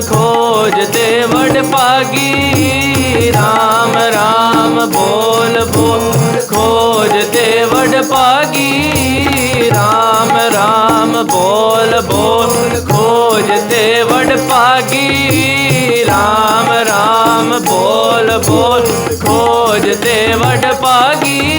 ਖੋਜ ਤੇ ਵਡ ਪਾਗੀ RAM RAM ਬੋਲ ਬੋਲ। ਖੋਜ ਤੇ ਵਡ ਪਾਗੀ RAM RAM ਬੋਲ ਬੋਲ। ਖੋਜ ਤੇ ਵਡ ਪਾਗੀ RAM RAM ਬੋਲ ਬੋਲ। ਖੋਜ ਤੇ ਵਡ ਪਾਗੀ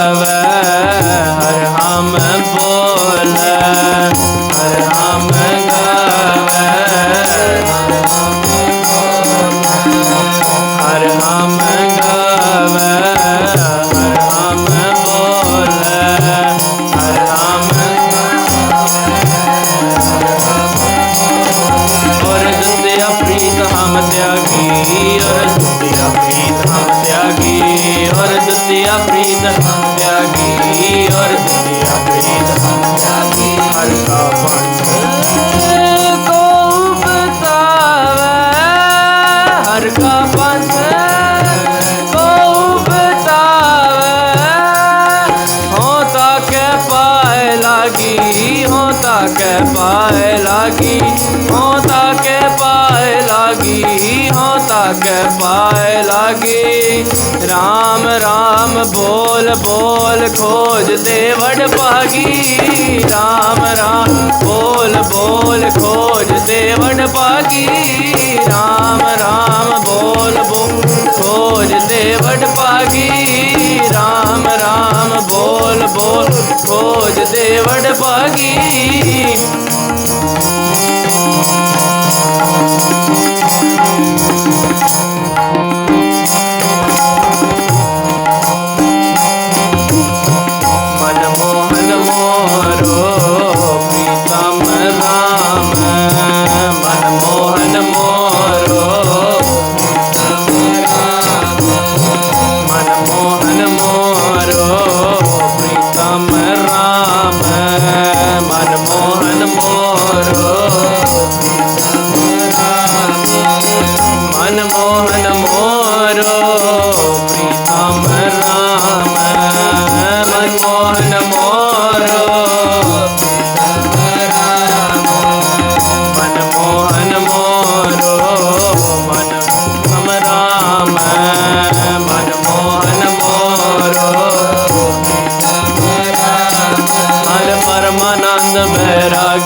के पाए लागी। राम राम, बोल बोल, खोज देवड़ पागी। राम राम, बोल बोल, खोज देवड़ पागी। राम राम, बोल बोल, खोज देवड़ पागी। राम राम, बोल बोल, खोज देवड़ पागी।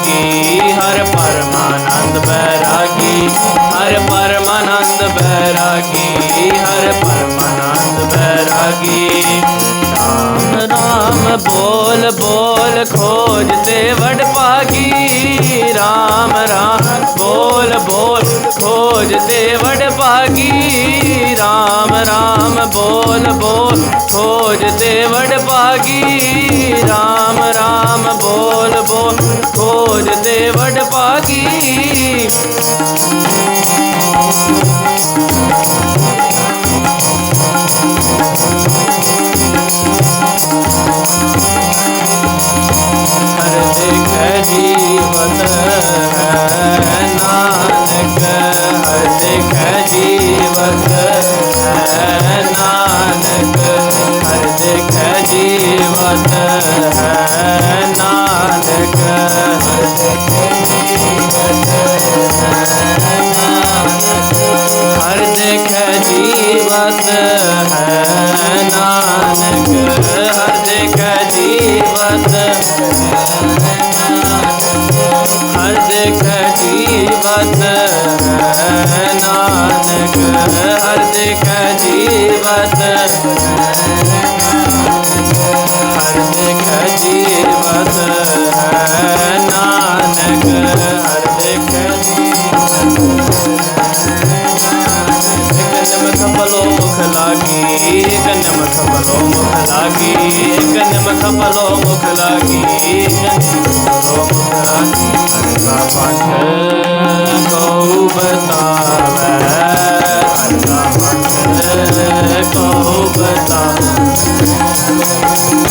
बैरागी हर परमानंद बैरागी। हर परमानंद बैरागी। हर परमानंद बैरागी। राम राम, बोल बोल खोजते वड पागी। राम राम, बोल बोल खोजते वड पागी। राम राम, बोल बोल खोजते वड पागी। राम राम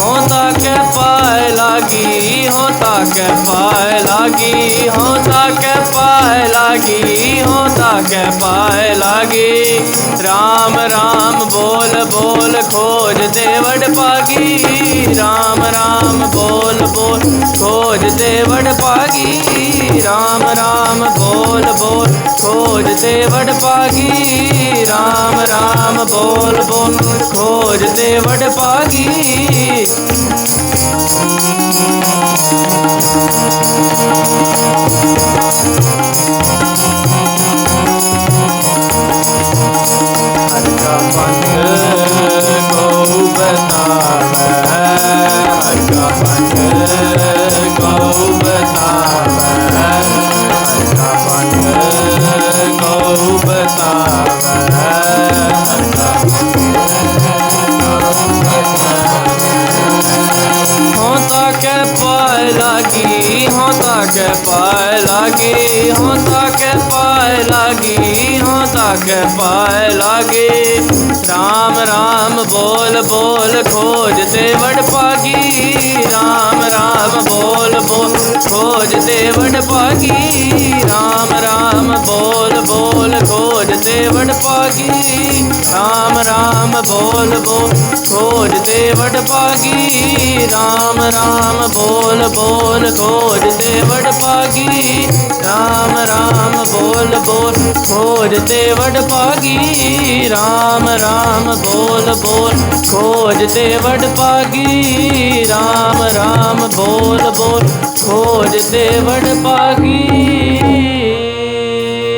होता के पाए लागी होता के पाए लागी होता लागी होता के पाए लागी। राम राम, बोल बोल, खोज देवड़ पागी। राम राम, बोल बोल, खोज देवड़ पागी। राम राम, बोल बोल, खोज देवड़ पागी। राम राम, बोल बोल, खोज देवड़ पागी। के पाए लागी। राम राम, बोल बोल, खोज देवड़ पागी। राम राम, बोल बोल खोज देवड़ पागी। राम राम, बोल बोल, खोज देवड़ पागी। राम राम, बोल बोल खोज देवड़ पागी। राम राम, बोल बोल, खोज देवड़ पागी। बोल बोल, खोज देवड़ पागी। राम राम, बोल बोल, खोज देवड़ पागी। राम राम, बोल बोल, खोज देवड़ पागी।